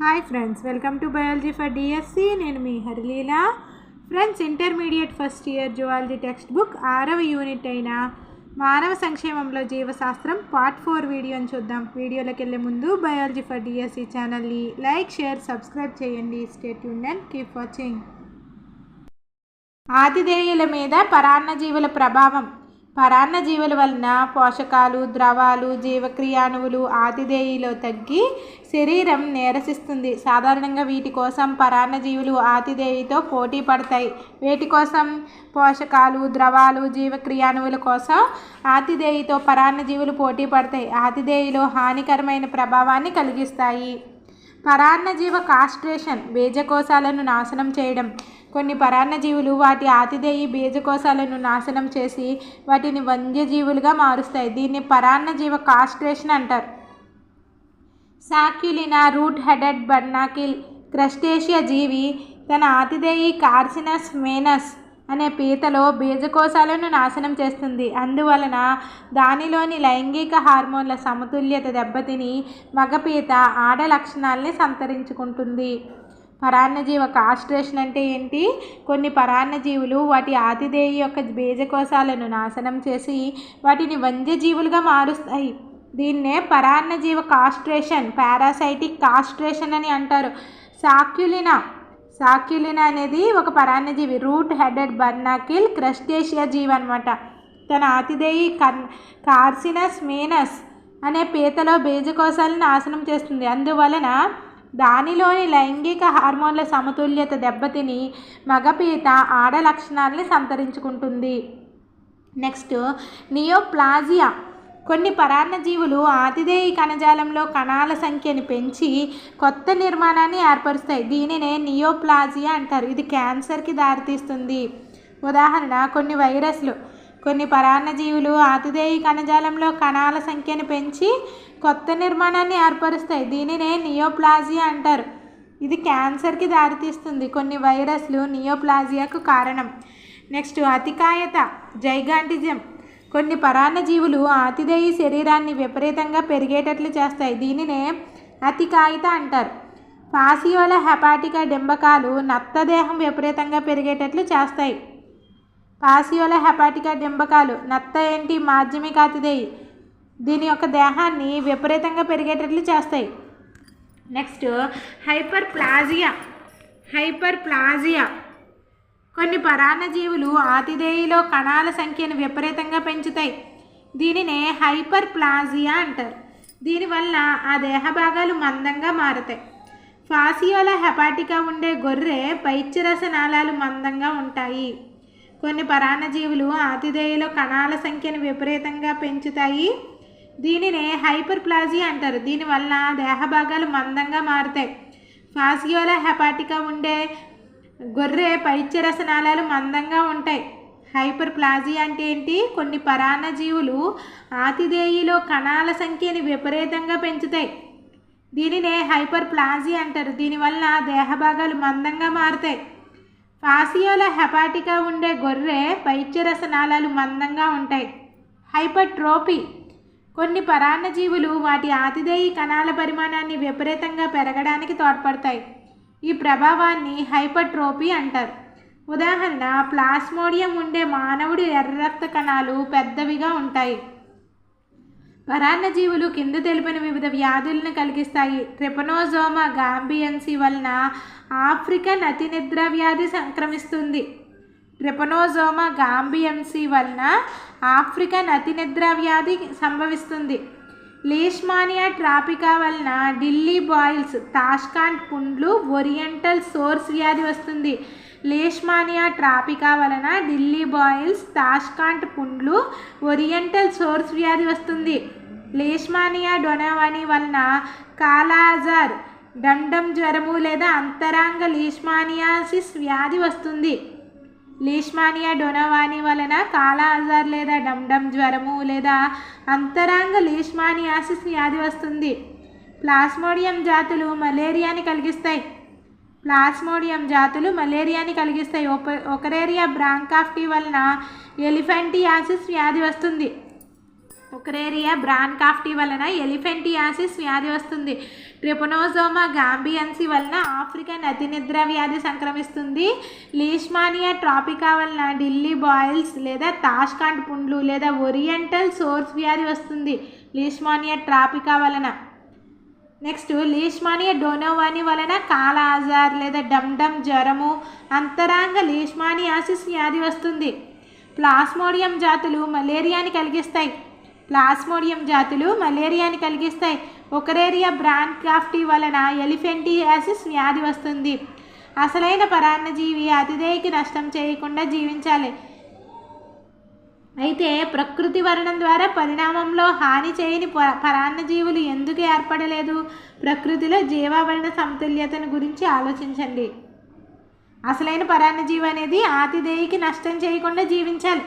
Hi friends welcome to biology for DSC. నేను మీ Harileela. Friends intermediate first year zoology text book ఆరవ unit అయిన మానవ సంక్షేమంలో జీవశాస్త్రం పార్ట్ ఫోర్ వీడియోని చూద్దాం. వీడియోలోకి వెళ్ళే ముందు బయాలజీ ఫర్ డిఎస్సి ఛానల్ని లైక్ షేర్ సబ్స్క్రైబ్ చేయండి. Stay tuned and keep watching. ఆతిథేయుల మీద పరాన్నజీవుల ప్రభావం. పరాన్న జీవుల వలన పోషకాలు ద్రవాలు జీవక్రియాణువులు ఆతిథేయిలో తగ్గి శరీరం నీరసిస్తుంది. సాధారణంగా వీటి కోసం పరాన్న జీవులు ఆతిథేయితో పోటీ పడతాయి. వీటి కోసం పోషకాలు ద్రవాలు జీవక్రియాణువుల కోసం ఆతిథేయితో పరాన్నజీవులు పోటీ పడతాయి. ఆతిథేయులు హానికరమైన ప్రభావాన్ని కలిగిస్తాయి. పరాన్నజీవ కాస్ట్రేషన్ బీజకోశాలను నాశనం చేయడం. కొన్ని పరాన్నజీవులు వాటి ఆతిథేయ బీజకోశాలను నాశనం చేసి వాటిని వన్యజీవులుగా మారుస్తాయి. దీన్ని పరాన్నజీవ కాస్ట్రేషన్ అంటారు. సాక్యులినా రూట్ హెడెడ్ బర్నాకిల్ క్రస్టేషియా జీవి తన ఆతిథేయి కార్సినస్ మేనస్ అనే పీతలో బీజకోశాలను నాశనం చేస్తుంది. అందువలన దానిలోని లైంగిక హార్మోన్ల సమతుల్యత దెబ్బతిని మగపీత ఆడ లక్షణాల్ని సంతరించుకుంటుంది. పరాన్నజీవ కాస్ట్రేషన్ అంటే ఏంటి? కొన్ని పరాన్నజీవులు వాటి ఆతిథేయ యొక్క బీజకోశాలను నాశనం చేసి వాటిని వన్యజీవులుగా మారుస్తాయి. దీన్నే పరాన్నజీవ కాస్ట్రేషన్ పారాసైటిక్ కాస్ట్రేషన్ అని అంటారు. సాక్యులినా సాక్యులిన్ అనేది ఒక పరాన్నజీవి రూట్ హెడెడ్ బర్నాకిల్ క్రస్టేషియా జీవి అనమాట తన ఆతిథేయి కన్ కార్సినస్ మేనస్ అనే పీతలో బీజకోశాలను నాశనం చేస్తుంది. అందువలన దానిలోని లైంగిక హార్మోన్ల సమతుల్యత దెబ్బతిని మగపీత ఆడ లక్షణాలని సంతరించుకుంటుంది. నెక్స్ట్ నియోప్లాజియా కొన్ని పరాన్నజీవులు ఆతిథేయ కణజాలంలో కణాల సంఖ్యను పెంచి కొత్త నిర్మాణాన్ని ఏర్పరుస్తాయి. దీనినే నియోప్లాజియా అంటారు. ఇది క్యాన్సర్కి దారితీస్తుంది. ఉదాహరణ కొన్ని వైరస్లు. కొన్ని పరాన్నజీవులు ఆతిథేయ కణజాలంలో కణాల సంఖ్యను పెంచి కొత్త నిర్మాణాన్ని ఏర్పరుస్తాయి. దీనినే నియోప్లాజియా అంటారు. ఇది క్యాన్సర్కి దారితీస్తుంది. కొన్ని వైరస్లు నియోప్లాజియాకు కారణం. నెక్స్ట్ అతికాయత జైగాంటిజం. కొన్ని పరాన్నజీవులు ఆతిథేయ శరీరాన్ని విపరీతంగా పెరిగేటట్లు చేస్తాయి. దీనినే అతికాయిత అంటారు. పాసియోల హెపాటికా డింబకాలు నత్తదేహం విపరీతంగా పెరిగేటట్లు చేస్తాయి. పాసియోల హెపాటికా డింబకాలు నత్త ఏంటి? మాధ్యమిక అతిథేయి. దీని యొక్క దేహాన్ని విపరీతంగా పెరిగేటట్లు చేస్తాయి. Next hyperplasia hyperplasia కొన్ని పరాన్నజీవులు ఆతిథేయిలో కణాల సంఖ్యను విపరీతంగా పెంచుతాయి. దీనినే హైపర్ ప్లాజియా అంటారు. దీనివల్ల ఆ దేహ భాగాలు మందంగా మారుతాయి. ఫాసియోల హెపాటికా ఉండే గొర్రె పైత్యరస నాళాలు మందంగా ఉంటాయి. కొన్ని పరాన్నజీవులు ఆతిథేయులో కణాల సంఖ్యను విపరీతంగా పెంచుతాయి. దీనినే హైపర్ ప్లాజియా అంటారు. దీనివల్ల దేహ భాగాలు మందంగా మారుతాయి. ఫాసియోల హెపాటికా ఉండే గొర్రె పైత్యరసనాళాలు మందంగా ఉంటాయి. హైపర్ ప్లాజీ అంటే ఏంటి? కొన్ని పరాన్నజీవులు ఆతిథేయిలో కణాల సంఖ్యని విపరీతంగా పెంచుతాయి. దీనినే హైపర్ ప్లాజీ అంటారు దీనివల్ల దేహభాగాలు మందంగా మారుతాయి. ఫాసియోలో హెపాటికా ఉండే గొర్రె పైత్యరసనాళాలు మందంగా ఉంటాయి. హైపర్ట్రోపీ కొన్ని పరాన్నజీవులు వాటి ఆతిథేయి కణాల పరిమాణాన్ని విపరీతంగా పెరగడానికి తోడ్పడతాయి. ఈ ప్రభావాన్ని హైపర్ట్రోపీ అంటారు. ఉదాహరణ ప్లాస్మోడియం ఉండే మానవుడి ఎర్ర రక్త కణాలు పెద్దవిగా ఉంటాయి. పరాన్నజీవులు కింద తెలిపిన వివిధ వ్యాధులను కలిగిస్తాయి. ట్రిపనోజోమా గాంబియన్సీ వలన ఆఫ్రికన్ అతినిద్ర వ్యాధి సంక్రమిస్తుంది. ట్రిపనోజోమా గాంబియన్సీ వలన ఆఫ్రికన్ అతినిద్ర వ్యాధి సంభవిస్తుంది. లేష్మానియా ట్రాపికా వలన ఢిల్లీ బాయిల్స్ తాష్కాంట్ పుండ్లు ఓరియంటల్ సోర్స్ వ్యాధి వస్తుంది. లేష్మానియా ట్రాపికా వలన ఢిల్లీ బాయిల్స్ తాష్కాంట్ పుండ్లు ఓరియంటల్ సోర్స్ వ్యాధి వస్తుంది. లేష్మానియా డొనవాని వలన కాలాజార్ దండం జ్వరము లేదా అంతరాంగ లీష్మానియాసిస్ వ్యాధి వస్తుంది. లీష్మానియా డొనవాని వలన కాలా అజార్ లేదా డమ్డమ్ జ్వరము లేదా అంతరాంగ లీష్మానియాసిస్ వ్యాధి వస్తుంది. ప్లాస్మోడియం జాతులు మలేరియాని కలిగిస్తాయి. ప్లాస్మోడియం జాతులు మలేరియాని కలిగిస్తాయి. ఒకరేరియా బ్రాంకాఫ్టీ వలన ఎలిఫెంటియాసిస్ వ్యాధి వస్తుంది. ఒకరేరియా బ్రాన్కాఫ్టీ వలన ఎలిఫెంటియాసిస్ వ్యాధి వస్తుంది. ట్రిపనోజోమా గాంబియన్సీ వలన ఆఫ్రికన్ అతినిద్ర వ్యాధి సంక్రమిస్తుంది. లీష్మానియా ట్రాపికా వలన ఢిల్లీ బాయిల్స్ లేదా తాష్కాండ్ పుండ్లు లేదా ఒరియంటల్ సోర్స్ వ్యాధి వస్తుంది. లీష్మానియా ట్రాపికా వలన. నెక్స్ట్ లీష్మానియా డోనోవాని వలన కాల ఆజార్ లేదా డమ్ డమ్ జ్వరము అంతరాంగ లీష్మానియాసిస్ వ్యాధి వస్తుంది. ప్లాస్మోడియం జాతులు మలేరియాని కలిగిస్తాయి. ప్లాస్మోడియం జాతులు మలేరియాని కలిగిస్తాయి. ఒకరేరియా బ్రాండ్ క్రాఫ్టీ వలన ఎలిఫెంటియాసిస్ వ్యాధి వస్తుంది. అసలైన పరాన్నజీవి అతిథేయకి నష్టం చేయకుండా జీవించాలి. అయితే ప్రకృతి వర్ణం ద్వారా పరిణామంలో హాని చేయని ప పరాన్నజీవులు ఎందుకు ఏర్పడలేదు? ప్రకృతిలో జీవావరణ సమతుల్యతను గురించి ఆలోచించండి. అసలైన పరాన్నజీవి అనేది ఆతిథేయికి నష్టం చేయకుండా జీవించాలి.